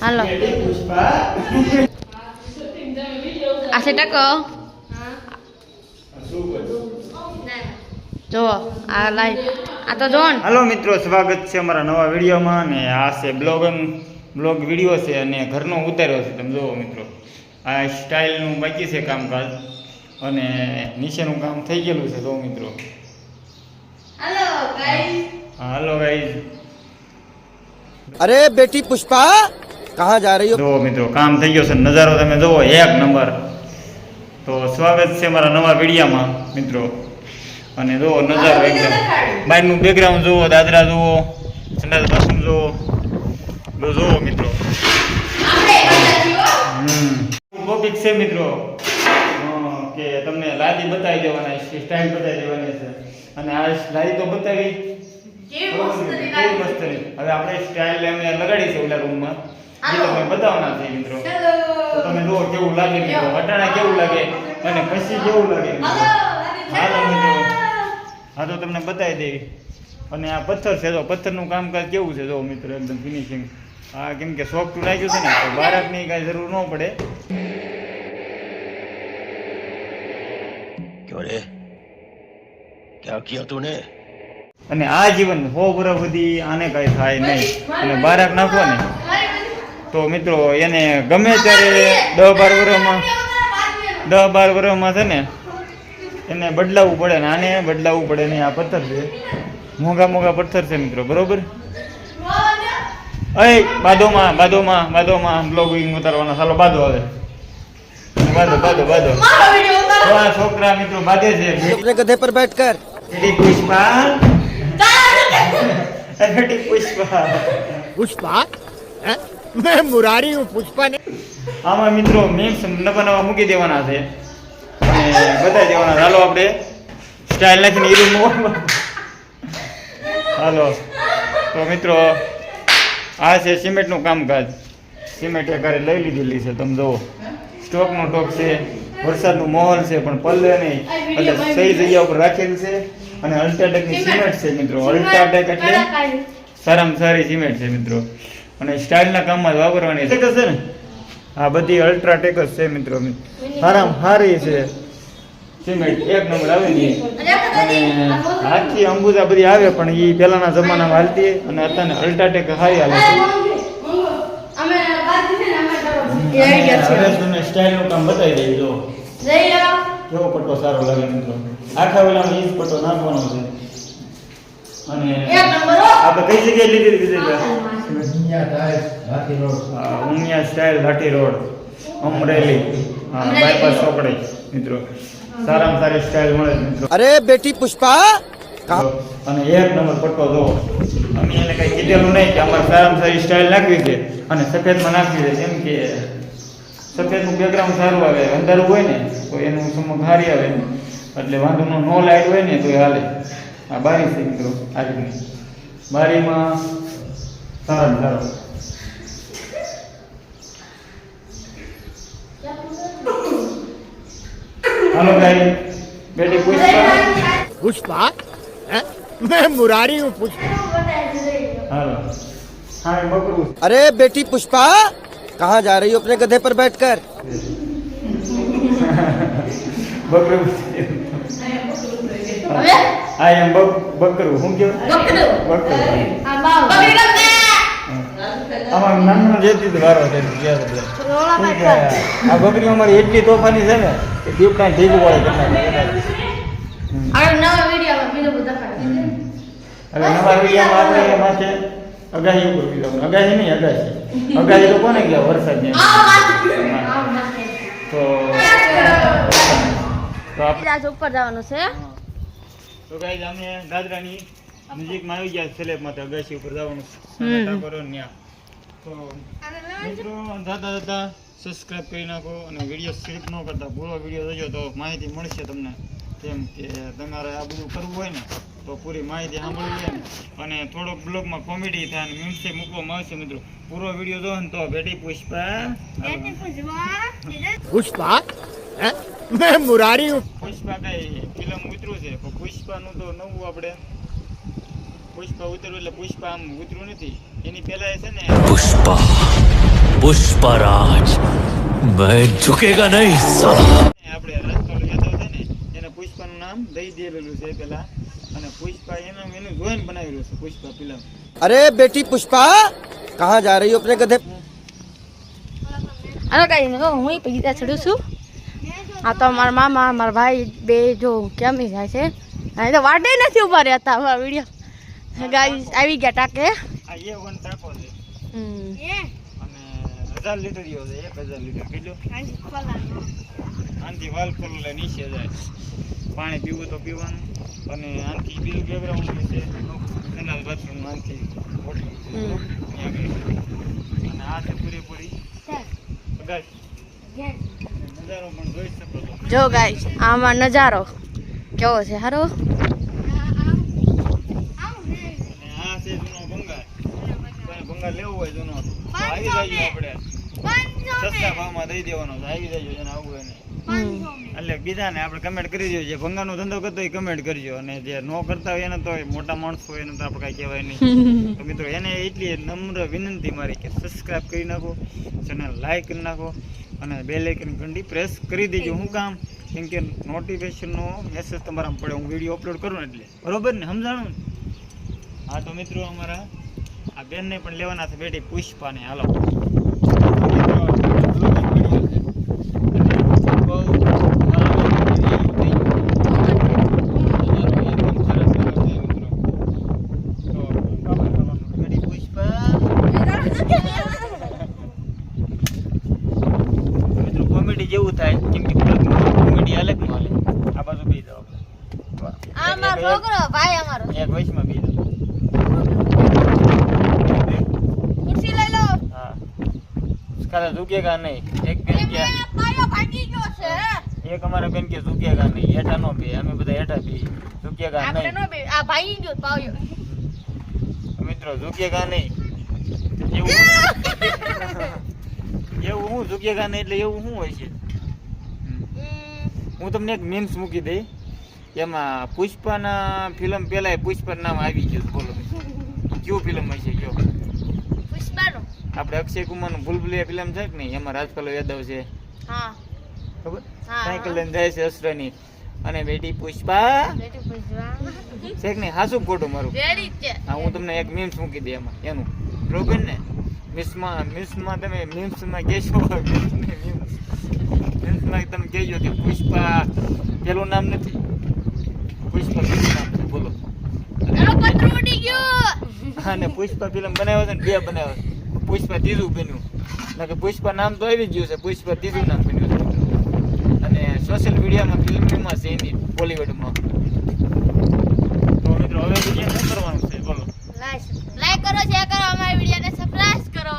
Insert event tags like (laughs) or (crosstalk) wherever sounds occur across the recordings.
હાલો આ છે ટકો જો આ લાઈટ આ તો જો ને હાલો મિત્રો. સ્વાગત છે અમારા નવા વિડીયોમાં અને આ છે બ્લોગ બ્લોગ વીડિયો છે અને ઘરનો ઉતાર્યો છે. તમે જુઓ મિત્રો. આ સ્ટાઇલનું બાકી છે કામકાજ અને નીચેનું કામ થઈ ગયેલું છે. જો મિત્રો. હાલો ગાઈસ હા હાલો ગાઈઝ અરે બેટી પુષ્પા કહા જા રહી હો? મિત્રો કામ થઈ ગયું છે. નજારો તમે જોવો એક નંબર. તો સ્વાગત છે મારા નવા વિડીયામાં મિત્રો. અને જુઓ નજારો એકદમ. બહારનું બેકગ્રાઉન્ડ જુઓ દાદરા જુઓ સંડાસ બાથરૂમ જુઓ. બધું જુઓ. મિત્રો ટોપિક છે મિત્રો. કે તમને લાદી બતાવી દેવાના છે સ્ટાઇલ બતાવી દેવાની છે. અને આ લાદી તો બતાવી હવે આપણે સ્ટાઇલ એમને લગાડી છે ઓલા રૂમમાં એ તમને બતાવવાના છે મિત્રો તો તમે જુઓ કેવું લાગે મિત્રો અટાણા કેવું લાગે અને પછી કેવું લાગે મિત્રો હાલો મિત્રો હા તો તમને બતાવી દેવી અને આ પથ્થર છે તો પથ્થરનું કામકાજ કેવું છે જો મિત્રો એકદમ ફિનિશિંગ આ કેમ કે સોફ્ટ લાગ્યું છે ને તો બારાકની કાંઈ જરૂર ન પડે क्यों रे क्या किया तूने અને આ જીવન હો વર્ષ સુધી આને કાંઈ થાય નહીં. અને બારાક નાખો ને તો મિત્રો એને ગમે ત્યારે દસ બાર વર્ષમાં દસ બાર વર્ષમાં છે ને એને બદલાવવું પડે ને આને બદલાવવું પડે નહીં આ પથ્થર છે. મોંઘા મોંઘા પથ્થર છે મિત્રો બરોબર? અય બાદોમાં બાદોમાં બાદોમાં બ્લોગિંગ ઉતારવાના. સાલો બાદો આવે બાદો બાદો બાદો. છોકરા મિત્રો બાદે છે. પર બેઠ કર. પુષ્પા. પુષ્પા. પુષ્પા? મેં મુરારી હું પુષ્પા ને આમાં મિત્રો મેમ્સ નવા મૂકી દેવાના છે. અને બધા દેવાના ચાલો આપણે. સ્ટાઇલ નાખીને ઈરું હાલો. તો મિત્રો આ છે સિમેન્ટનું કામકાજ. સિમેન્ટ એ ઘરે લઈ લીધેલી છે. તમે જુઓ. સ્ટોકનો ટોક છે. વરસાદનું માહોલ છે પણ પલ્લે નહીં. એટલે સહી જગ્યા ઉપર રાખેલ છે. અને અલ્ટ્રાટેકની સિમેન્ટ. છે મિત્રો. અલ્ટ્રાટેક એટલે સારામાં સારી સિમેન્ટ છે મિત્રો. અને સ્ટાઇલના કામમાં જ વાપરવાની છે. કે છે ને? આ બધી અલ્ટ્રાટેક જ છે મિત્રો. સારામાં સારી છે. સિમેન્ટ એક નંબર આવે ને. અને આખી અંબુજા બધી આવે પણ એ પહેલાના જમાનામાં હાલતી અને અત્યારે અલ્ટ્રાટેક હારી હાલે છે. સ્ટાઇલનું કામ બતાવી દઈ જો કેવો પટ્ટો સારો લાગે મિત્રો આખા વેલામાં ઈ પટ્ટો નાખવાનો છે. અને આપણે કઈ જગ્યાએ લીધી હતી ઉમિયા સ્ટાઇલ ઘાટી રોડ. અમરેલી. હા બાયપાસ ચોકડી મિત્રો. સારામાં સારી સ્ટાઇલ મળે મિત્રો. અરે બેટી પુષ્પા અને એક નંબર પટ્ટો દો અમે એને કઈ કીધેલું નહીં કે અમારે સારામાં સારી સ્ટાઇલ નાખવી છે અને સફેદમાં નાખવી છે. કેમ કે સફેદનું બેકગ્રાઉન્ડ સારું આવે અંધારું હોય ને તો એનું ચમક સારી આવે એટલે વાંધો નો નો લાઈટ હોય ને તો એ હાલે આ બારી છે મિત્રો આ રીતની બારીમાં સારા સારો હાલો ભાઈ બેટી પુષ્પા पुष्पा हैं? मैं मुरारी हूँ पुष्पा હાલો હા એ બકરું अरे बेटी पुष्पा कहाँ जा रही हो अपने गधे पर बैठकर બકરું હા એમ બક બકરું શું કહેવાય બકરું આમાં નાનું જેથી જ વારો છે ગયા છે બધા. શું કહેવાય? આ બકરી અમારી એટલી તોફાની છે ને કે દીપડા ભેગું પડે કેટલા હવે નવા વિડીયોમાં બીજું બધું દેખાડે. હવે નવા વિડીયોમાં આપણે એ માથે અગાહી ઉપર બીજો અગાહી નહીં અગાહી અગાહી તો કોને ગયા વરસાદની તો તો ઉપર જવાનું છે. તો ગાઈઝ અમે દાદરાની નજીકમાં આવી ગયા સ્લેબમાં તો અગાસી ઉપર જવાનું છે. ટાકોરો ન્યા તો મિત્રો દાદા દાદા સબસ્ક્રાઇબ કરી નાખો અને વીડિયો સ્કીપ ન કરતા પૂરો વીડિયો જોજો તો માહિતી મળશે તમને. કેમ કે તમારે આ બધું કરવું હોય ને તો પૂરી માહિતી સાંભળવી અને થોડોક બ્લોગમાં કોમેડી થાય અને મ્યુઝિક મૂકવામાં આવશે મિત્રો. પૂરો વીડિયો જો ને તો બેટી પુષ્પા. પુષ્પા મેં મુરારી પુષ્પા કઈ ફિલ્મ ઉતરું છે? પણ પુષ્પાનું તો નવું આપણે. પુષ્પા ઉતરું એટલે પુષ્પા આમ ઉતરું નથી. એની પહેલા છે ને પુષ્પા. પુષ્પરાજ મેં ઝુકેગા નહીં આપણે રસ્તો યાદવ છે ને એને પુષ્પાનું નામ દઈ દેલું છે પેલા અરે બેટી પુષ્પા કહા જા રહી હો અપને ગધે? અને કઈ નહીં હું પૈસા ચડું છું. આ તો મારા મામા માર ભાઈ બે જો કેમ જાય છે. અહીં તો વાટે નથી ઊભા રહેતા અમારા વીડિયો. ગાઈ આવી ગયા ટાકે. એ વન ટાકો છે. હજાર લીટર જેવો છે એક હજાર લીટર. કેટલું? આંધી વાલ ખોલ નીચે જાય. પાણી પીવું તો પીવાનું. અને આનાથી બીજું બેકગ્રાઉન્ડ છે એના બાથરૂમ આનાથી. અને આ છે પૂરેપૂરી. નજારો પણ જોઈ શકો જો ગાઈ આમાં નજારો કેવો છે? જૂનો ભંગાર લેવો હોય જૂનો. આવી જઈએ આપણે. સસ્તા ભાવમાં દઈ દેવાનો આવી જજો જેને આવું હોય. એટલે બીજાને આપણે કમેન્ટ કરી દેજો. જે ભંગારનો ધંધો કરતો હોય કમેન્ટ કરજો. અને જે ન કરતા હોય એને તો મોટા માણસો હોય એને તો આપણે કાંઈ કહેવાય નહીં. તો મિત્રો એને એટલી નમ્ર વિનંતી મારી કે સબસ્ક્રાઇબ કરી નાખો ચેનલ લાઈક કરી નાખો અને બે આઇકન ઘંટી પ્રેસ કરી દેજો. હું કામ? કેમ કે નોટિફિકેશનનો મેસેજ તમારા પડે. હું વીડિયો અપલોડ કરું ને એટલે. બરોબર ને? સમજાણું હા તો મિત્રો અમારા આ બેનને પણ લેવાના છે બેટી પુષ્પાને. હાલો મિત્રો, vlogging video છે. અને બહુ આનંદ જેવું થઈ ગયું. એકદમ સરસ સરસ છે મિત્રો. તો કામ કરવાનું. બેટી પુષ્પા મિત્રો કોમેડી જેવું થાય કેમ કે કોમેડી અલગમાં હાલે આ બાજુ બી જાઓ આ ભાઈ અમારો. એક વયસમાં બી જાઓ ખુરશી લઈ લો. હા. કાલે ઝુકેગા નહીં. એક બેન કે પાયો ભાગી ગયો છે. એક અમારા બેન કે ઝુકેગા નહીં. હેઠા નો બે. અમે બધા હેઠા બી. ઝુકેગા આપણે નો બે. આ ભાઈ ગયો પાયો. મિત્રો ઝુકેગા નહીં. એવું. એવું હું ઝુકેગા નહીં એટલે એવું શું હોય છે? હું તમને એક મીમ્સ મૂકી દઈ. એમાં પુષ્પાના ફિલ્મ પેલા પુષ્પા નામ આવી ગયું બોલો કયું ફિલ્મ હશે કયો? પુષ્પાનો. આપણે અક્ષય કુમારનું ભૂલભુલિયા ફિલ્મ છે કે નહીં? એમાં રાજપાલ યાદવ છે. હા. ખબર? સાયકલ લઈને જાય છે અશ્રની. અને બેટી પુષ્પા. બેટી પુષ્પા. છે કે નહીં? હાસું ખોટું મારું? હા હું તમને એક મીમ્સ મૂકી દે એમાં. એનું. બરોબર ને? મિસમાં મિસમાં તમે મીમ્સમાં કહેશો મીમ્સમાં તમે કહેજો કે પુષ્પા પેલું નામ નથી પુષ્પા બીજું નામ છે બોલો એનો પત્ર ઉડી ગયો અને પુષ્પા ફિલ્મ બનાવ્યો છે ને બે બનાવ્યો છે. પુષ્પા ત્રીજું બન્યું. કે પુષ્પા નામ તો આવી ગયું છે. પુષ્પા ત્રીજું નામ બન્યું છે. અને સોશિયલ મીડિયામાં ફિલ્મમાં છે એની બોલિવૂડમાં તો મિત્રો હવે વીડિયો શું કરવાનું છે? બોલો. લાઈક કરો શેર કરો અમારી વિડીયોને સબસ્ક્રાઇબ કરો.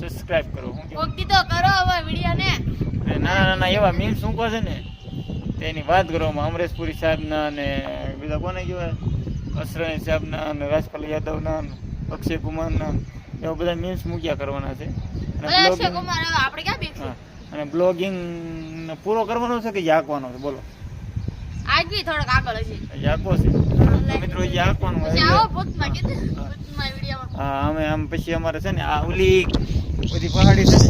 સબસ્ક્રાઇબ કરો હું કે તો કરો અમારી વિડીયોને. નાના નાના એવા મીમ શું કહે છે ને? તેની વાત કરવામાં અમરેશપુરી સાહેબના અને બીજા કોને કહેવાય? અસરાણી સાહેબના અને રાજપાલ યાદવના અક્ષય કુમારના એવા બધા મીમ્સ મૂક્યા કરવાના છે. અને કુમાર બ્લોગિંગ પૂરો કરવાનો છે કે યાકવાનો છે? બોલો. આજ બી થોડોક આગળ હશે. યાકો છે. મિત્રો એ વિડીયોમાં હા. અમે આમ પછી અમારે છે ને આ ઓલી બધી પહાડી છે ને.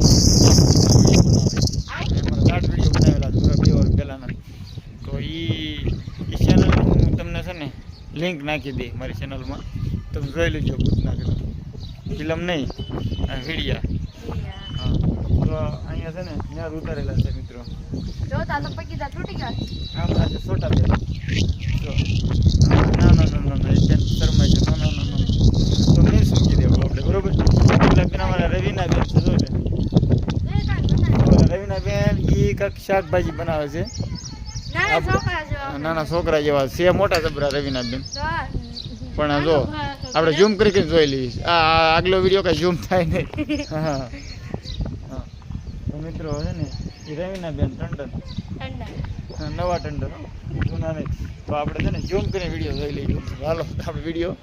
ઘાટ વીડિયો બનાવેલા છે થોડા બે વાર પહેલાના. તો ઈ ચેનલ હું તમને છે ને લિંક નાખી દે મારી ચેનલમાં તમે જોઈ લેજો ભૂતના ફિલ્મ નહીં આ વિડીયા. હા. તો અહીંયા છે ને ત્યાં ઉતારેલા છે મિત્રો. જો તા તા તૂટી ગયા. આમ છોટા બેન જો. ના ના ના ના ના એ શર્મા છે? ના ના ના ના. તો મેં સમજી દેવું આપણે બરોબર? પેલા બેન અમારા રવિના બેન છે જો લે રવિના બેન ઈ કાંઈક શાકભાજી બનાવે છે. નાના છોકરા જેવા. છે મોટા જબરા રવિના બેન. પણ આ જો આપણે ઝૂમ કરી કરીને જોઈ લઈએ આ આગલો વીડિયો કાંઈ ઝૂમ થાય નહીં. (laughs) હા. તો મિત્રો છે ને એ રવિના બેન ટંડન. નવા ટંડન. જૂના નહીં. તો આપણે છે ને ઝૂમ કરીને વીડિયો જોઈ લઈએ. હાલો આપણે વીડિયો